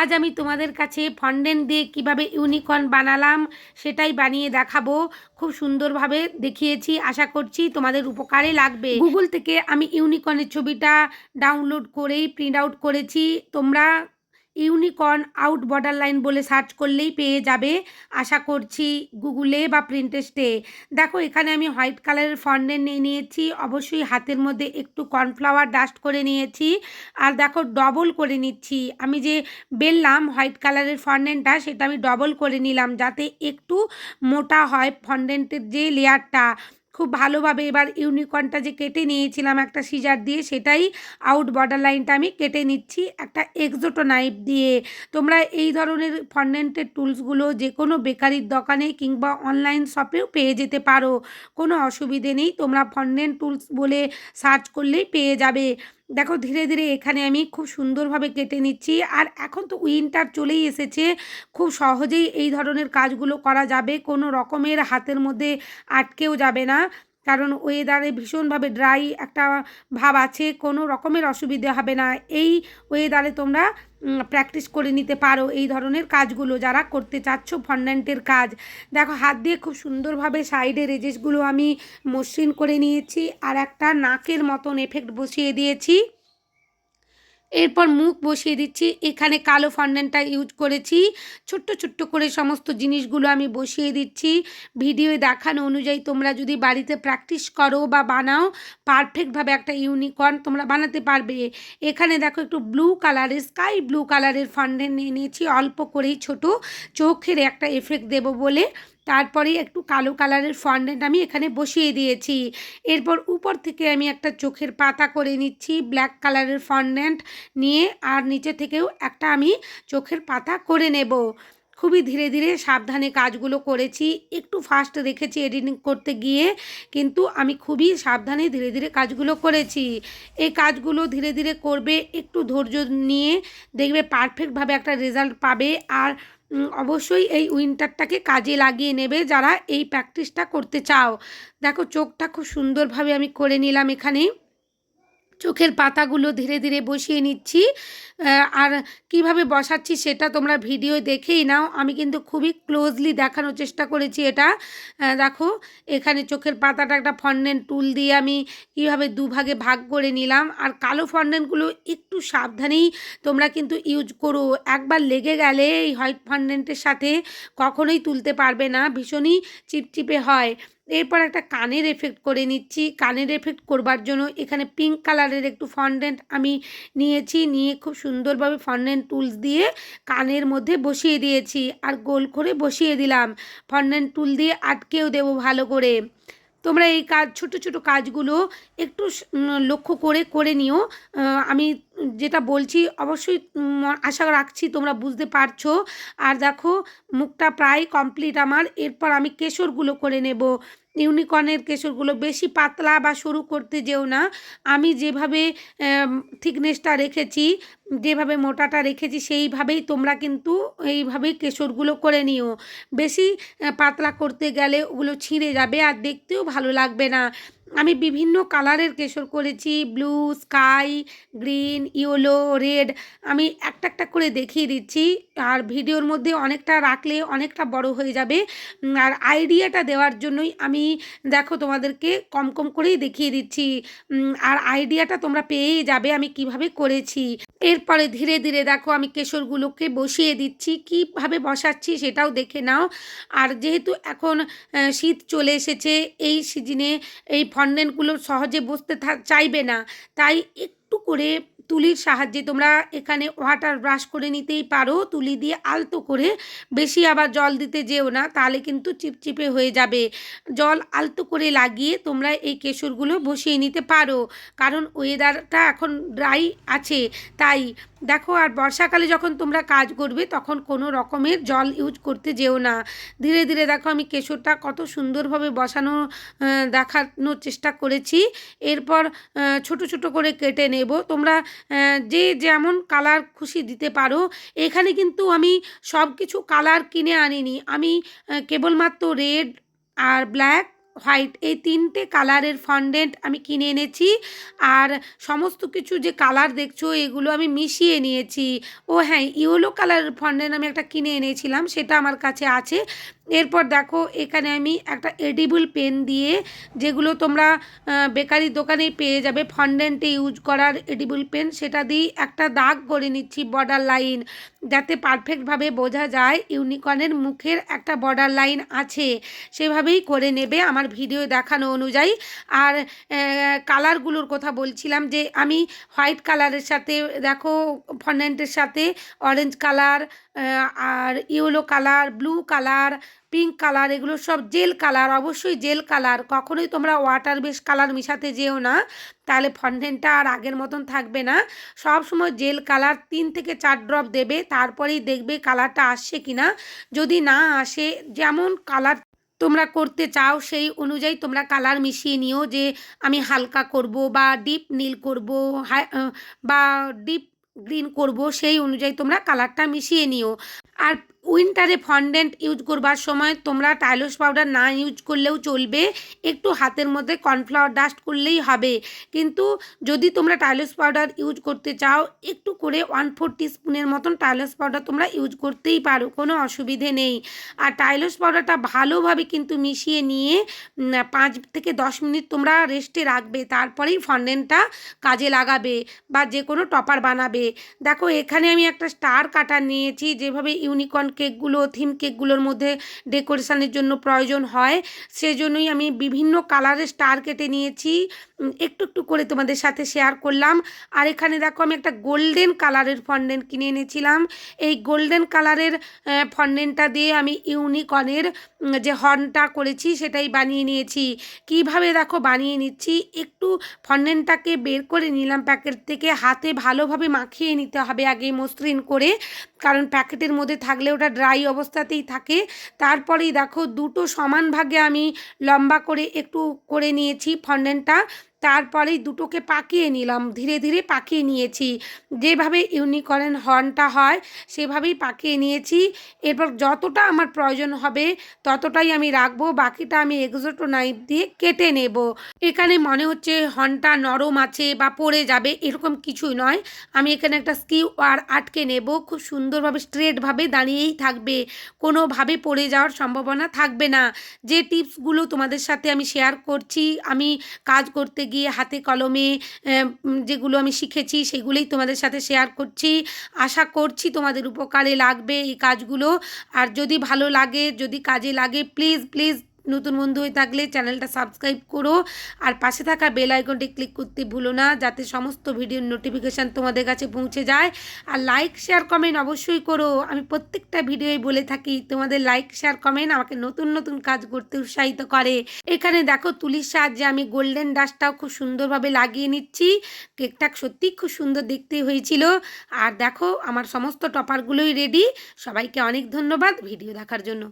আজ আমি তোমাদের কাছে ফন্ডেন্ট দিয়ে কীভাবে ইউনিকর্ন বানালাম সেটাই বানিয়ে দেখাবো। খুব সুন্দরভাবে দেখিয়েছি, আশা করছি তোমাদের উপকারে লাগবে। গুগল থেকে আমি ইউনিকর্নের ছবিটা ডাউনলোড করেই প্রিন্ট আউট করেছি। তোমরা ইউনিকর্ন আউট বর্ডার লাইন বলে সার্চ করলেই পেয়ে যাবে, আশা করছি, গুগলে বা প্রিন্টেস্টে দেখো, এখানে আমি হোয়াইট কালারের ফন্ডেন্ট নিয়ে নিয়েছি, অবশ্যই হাতের মধ্যে একটু কর্নফ্লাওয়ার ডাস্ট করে নিয়েছি। আর দেখো, ডবল করে নিচ্ছি। আমি যে বেললাম হোয়াইট কালারের ফন্ডেন্টটা সেটা আমি ডবল করে নিলাম যাতে একটু মোটা হয় ফন্ডেন্টের যে লেয়ারটা। খুব ভালোভাবে এবার ইউনিকর্নটা যে কেটে নিয়েছিলাম একটা সিজার দিয়ে, সেটাই আউট বর্ডার লাইনটা আমি কেটে নিচ্ছি। একটা এক্সোটো নাইফ দিয়ে। তোমরা এই ধরনের ফন্ডেন্টের টুলসগুলো যে কোনো বেকারির দোকানে কিংবা অনলাইন শপেও পেয়ে যেতে পারো। কোনো অসুবিধে নেই, তোমরা ফন্ডেন্ট টুলস বলে সার্চ করলেই পেয়ে যাবে। দেখো, ধীরে ধীরে এখানে আমি খুব সুন্দরভাবে কেটে নিচ্ছি। আর এখন তো উইন্টার চলেই এসেছে। খুব সহজেই এই ধরনের কাজগুলো করা যাবে। কোনো রকমের হাতের মধ্যে আটকেও যাবে না। কারণ ওয়েদারে ভীষণভাবে ড্রাই একটা ভাব আছে। কোনো রকমের অসুবিধে হবে না। এই ওয়েদারে তোমরা প্র্যাকটিস করে নিতে পারো। এই ধরনের কাজগুলো যারা করতে চাচ্ছ ফন্ডেন্টের কাজ। দেখো, হাত দিয়ে খুব সুন্দরভাবে সাইডে রেজেসগুলো আমি মসৃণ করে নিয়েছি। আর একটা নাকের মতন এফেক্ট বসিয়ে দিয়েছি। এরপর মুখ বসিয়ে দিচ্ছি। এখানে কালো ফন্ডেন্টটা ইউজ করেছি। ছোট্ট ছোট্ট করে সমস্ত জিনিসগুলো আমি বসিয়ে দিচ্ছি। ভিডিওয়ে দেখানো অনুযায়ী তোমরা যদি বাড়িতে প্র্যাকটিস করো বা বানাও পারফেক্টভাবে একটা ইউনিকর্ন তোমরা বানাতে পারবে। এখানে দেখো একটু ব্লু কালারের স্কাই ব্লু কালারের ফন্ডেন্ট নিয়ে নিয়েছি। অল্প করেই ছোট। চোখের একটা এফেক্ট দেবো বলে। তারপরে একটু কালো কালারের ফন্ডেন্ট আমি এখানে বসিয়ে দিয়েছি। এরপর উপর থেকে আমি একটা চোখের পাতা করে নিচ্ছি ব্ল্যাক কালারের ফন্ডেন্ট নিয়ে, আর নিচে থেকেও একটা আমি চোখের পাতা করে নেব। খুবই ধীরে ধীরে সাবধানে কাজগুলো করেছি, একটু ফাস্ট রেখেছি এডিটিং করতে গিয়ে, কিন্তু আমি খুবই সাবধানে ধীরে ধীরে কাজগুলো করেছি। এই কাজগুলো ধীরে ধীরে করবে, একটু ধৈর্য নিয়ে দেখবে পারফেক্টভাবে একটা রেজাল্ট পাবে, আর অবশ্যই এই উইন্টারটাকে কাজে লাগিয়ে নেবে যারা এই প্র্যাকটিসটা করতে চাও। দেখো, চোখটা খুব সুন্দরভাবে আমি করে নিলাম এখানে। চোখের পাতাগুলো ধীরে ধীরে বসিয়ে নিচ্ছি। আর কীভাবে বসাচ্ছি সেটা তোমরা ভিডিও দেখেই নাও। আমি কিন্তু খুবই ক্লোজলি দেখানোর চেষ্টা করেছি এটা। দেখো, এখানে চোখের পাতাটা একটা ফন্ডেন্ট টুল দিয়ে আমি কীভাবে দুভাগে ভাগ করে নিলাম। আর কালো ফন্ডেন্টগুলো একটু সাবধানেই তোমরা কিন্তু ইউজ করো। একবার লেগে গেলে এই হোয়াইট ফন্ডেন্টের সাথে কখনোই তুলতে পারবে না। ভীষণই চিপচিপে হয়। এরপর একটা কানের এফেক্ট করে নিচ্ছি। কানের এফেক্ট করবার জন্য এখানে পিঙ্ক কালারের একটু ফন্ডেন্ট আমি নিয়েছি। নিয়ে খুব সুন্দরভাবে ফন্ডেন্ট টুলস দিয়ে কানের মধ্যে বসিয়ে দিয়েছি। আর গোল করে বসিয়ে দিলাম। ফন্ডেন্ট টুল দিয়ে আটকেও দেবো ভালো করে। তোমরা এই কাজ, ছোট ছোট কাজগুলো একটু লক্ষ্য করে করে নিও। আমি যেটা বলছি, অবশ্যই আশা রাখছি তোমরা বুঝতে পারছ। আর দেখো, মুখটা প্রায় কমপ্লিট আমার। এরপর আমি কেশরগুলো করে নেব। ইউনিকর্নের কেশরগুলো বেশি পাতলা বা সরু করতে যেও না। আমি যেভাবে থিকনেসটা রেখেছি, যেভাবে মোটাটা রেখেছি, সেইভাবেই তোমরা কিন্তু এইভাবেই কেশরগুলো করে নিও। বেশি পাতলা করতে গেলে ওগুলো ছিঁড়ে যাবে আর দেখতেও ভালো লাগবে না। আমি বিভিন্ন কালারের কেশর করেছি blue sky green yellow red আমি একটা একটা করে দেখিয়ে দিচ্ছি। আর ভিডিওর মধ্যে অনেকটা রাখলে অনেকটা বড় হয়ে যাবে। আর আইডিয়াটা দেওয়ার জন্যই আমি, দেখো, তোমাদেরকে কম কম করেই দেখিয়ে দিচ্ছি। আর আইডিয়াটা তোমরা পেয়েই যাবে আমি কীভাবে করেছি। এরপরে ধীরে ধীরে, দেখো, আমি কেশরগুলোকে বসিয়ে দিচ্ছি। কীভাবে বসাচ্ছি সেটাও দেখে নাও। আর যেহেতু এখন শীত চলে এসেছে, এই সিজনে এই ফন্ডেন্টগুলো সহজে বসতে চাইবে না। তাই একটু করে তুলির সাহায্যে তোমরা এখানে ওয়াটার ব্রাশ করে নিতেই পারো। তুলি দিয়ে আলতো করে বেশি আবার জল দিতে যেও না, তাহলে কিন্তু চিপচিপে হয়ে যাবে। জল আলতো করে লাগিয়ে তোমরা এই কেশরগুলো বসিয়ে নিতে পারো, কারণ ওয়েদারটা এখন ড্রাই আছে। তাই দেখো, আর বর্ষাকালে যখন তোমরা কাজ করবে, তখন কোনো রকমের জল ইউজ করতে যেও না। ধীরে ধীরে দেখো, আমি কেশরটা কত সুন্দরভাবে বসানো দেখানোর চেষ্টা করেছি। এরপর ছোট ছোট করে কেটে নেব। তোমরা যে যেমন কালার খুশি দিতে পারো। এখানে কিন্তু আমি সব কিছু কালার কিনে আনিনি। আমি কেবলমাত্র রেড আর ব্ল্যাক, হোয়াইট এই তিনটে কালারের ফন্ডেন্ট আমি কিনে এনেছি। আর সমস্ত কিছু যে কালার দেখছ, এগুলো আমি মিশিয়ে নিয়েছি। ও হ্যাঁ ইয়েলো কালারের ফন্ডেন্ট আমি একটা কিনে এনেছিলাম, সেটা আমার কাছে আছে। এরপর দেখো, এখানে আমি একটা এডিবল পেন দিয়ে যেগুলো তোমরা বেকারির দোকানেই পেয়ে যাবে ফন্ডেন্টে ইউজ করার এডিবল পেন সেটা দিয়ে একটা দাগ করে নিচ্ছি বর্ডার লাইন যাতে পারফেক্টভাবে বোঝা যায় ইউনিকর্নের মুখের একটা বর্ডার লাইন আছে। সেভাবেই করে নেবে আমার ভিডিও দেখানো অনুযায়ী। আর কালারগুলোর কথা বলছিলাম যে, আমি হোয়াইট কালারের সাথে, দেখো ফন্ডেন্টের সাথে অরেঞ্জ কালার আর yellow colour blue colour pink colour এগুলো সব জেল কালার অবশ্যই জেল কালার কখনোই তোমরা ওয়াটার বেস কালার মিশাতে যেও না, তাহলে ফন্ডেন্টটা আর আগের মতন থাকবে না। সব সময় জেল কালার তিন থেকে চার ড্রপ দেবে, তারপরেই দেখবে কালারটা আসছে কি না যদি না আসে, যেমন কালার তোমরা করতে চাও, সেই অনুযায়ী তোমরা কালার মিশিয়ে নিও যে আমি হালকা করব বা ডিপ নীল করব বা ডিপ গ্রিন করব, সেই অনুযায়ী তোমরা কালারটা মিশিয়ে নিও। আর উইন্টারে ফন্ডেন্ট ইউজ করবার সময় তোমরা টাইলস পাউডার না ইউজ করলেও চলবে, একটু হাতের মধ্যে কর্নফ্লাওয়ার ডাস্ট করলেই হবে। কিন্তু যদি তোমরা টাইলস পাউডার ইউজ করতে চাও, একটু করে ওয়ান ফোর স্পুনের মতন টাইলস পাউডার তোমরা ইউজ করতেই পারো, কোনো অসুবিধে নেই। আর টাইলস পাউডারটা ভালোভাবে কিন্তু মিশিয়ে নিয়ে পাঁচ থেকে দশ মিনিট তোমরা রেস্টে রাখবে, তারপরেই ফন্ডেন্টটা কাজে লাগাবে বা যে কোনো টপার বানাবে। দেখো, এখানে আমি একটা স্টার কাটার নিয়েছি, যেভাবে ইউনিকর্ন কেকগুলো থিম কেকগুলোর মধ্যে ডেকোরেশানের জন্য প্রয়োজন হয়। সেজন্যই আমি বিভিন্ন কালারের স্টার কেটে নিয়েছি। একটু একটু করে তোমাদের সাথে শেয়ার করলাম। আর এখানে দেখো আমি একটা গোল্ডেন কালারের ফন্ডেন্ট কিনে এনেছিলাম। এই গোল্ডেন কালারের ফন্ডেন্টটা দিয়ে আমি ইউনিকর্নের যে হর্নটা করেছি সেটাই বানিয়ে নিয়েছি। কীভাবে দেখো বানিয়ে নিচ্ছি? একটু ফন্ডেন্টটাকে বের করে নিলাম প্যাকেট থেকে। হাতে ভালোভাবে মাখিয়ে নিতে হবে আগে মসৃণ করে। কারণ প্যাকেটের মধ্যে থাকলে ওটা ড্রাই অবস্থাতেই থাকে। তারপরেই দেখো দুটো সমান ভাগে আমি লম্বা করে একটু করে নিয়েছি ফন্ডেন্টটা তারপরেই দুটোকে পাকিয়ে নিলাম, ধীরে ধীরে পাকিয়ে নিয়েছি। যেভাবে ইউনিকর্ন হর্নটা হয়, সেভাবেই পাকিয়ে নিয়েছি। এরপর যতটা আমার প্রয়োজন হবে, ততটাই আমি রাখব, বাকিটা আমি এক্সোটো নাইফ দিয়ে কেটে নেব। এখানে মনে হচ্ছে হর্নটা নরম আছে বা পড়ে যাবে, এরকম কিছুই নয়। আমি এখানে একটা স্কিউ আর আটকে নেব, খুব সুন্দরভাবে, স্ট্রেটভাবে দাঁড়িয়েই থাকবে। কোনোভাবে পড়ে যাওয়ার সম্ভাবনা থাকবে না। যে টিপসগুলো তোমাদের সাথে আমি শেয়ার করছি, আমি কাজ করতে গিয়ে হাতে কলমে যেগুলো আমি শিখেছি সেগুলোই তোমাদের সাথে শেয়ার করছি। আশা করছি তোমাদের উপকারে লাগবে এই কাজগুলো। আর যদি ভালো লাগে, যদি কাজে লাগে প্লিজ প্লিজ নতুন বন্ধু হয়ে থাকলে চ্যানেলটা সাবস্ক্রাইব করো। আর পাশে থাকা বেল আইকনটি ক্লিক করতে ভুলো না, যাতে সমস্ত ভিডিওর নোটিফিকেশান তোমাদের কাছে পৌঁছে যায়। আর লাইক শেয়ার কমেন্ট অবশ্যই করো। আমি প্রত্যেকটা ভিডিওই বলে থাকি, তোমাদের লাইক শেয়ার কমেন্ট আমাকে নতুন নতুন কাজ করতে উৎসাহিত করে। এখানে দেখো তুলির সাহায্যে আমি গোল্ডেন ডাস্টটাও খুব সুন্দরভাবে লাগিয়ে নিচ্ছি। কেকটা সত্যিই খুব সুন্দর দেখতে হয়েছিল। আর দেখো, আমার সমস্ত টপারগুলোই রেডি সবাইকে অনেক ধন্যবাদ ভিডিও দেখার জন্য।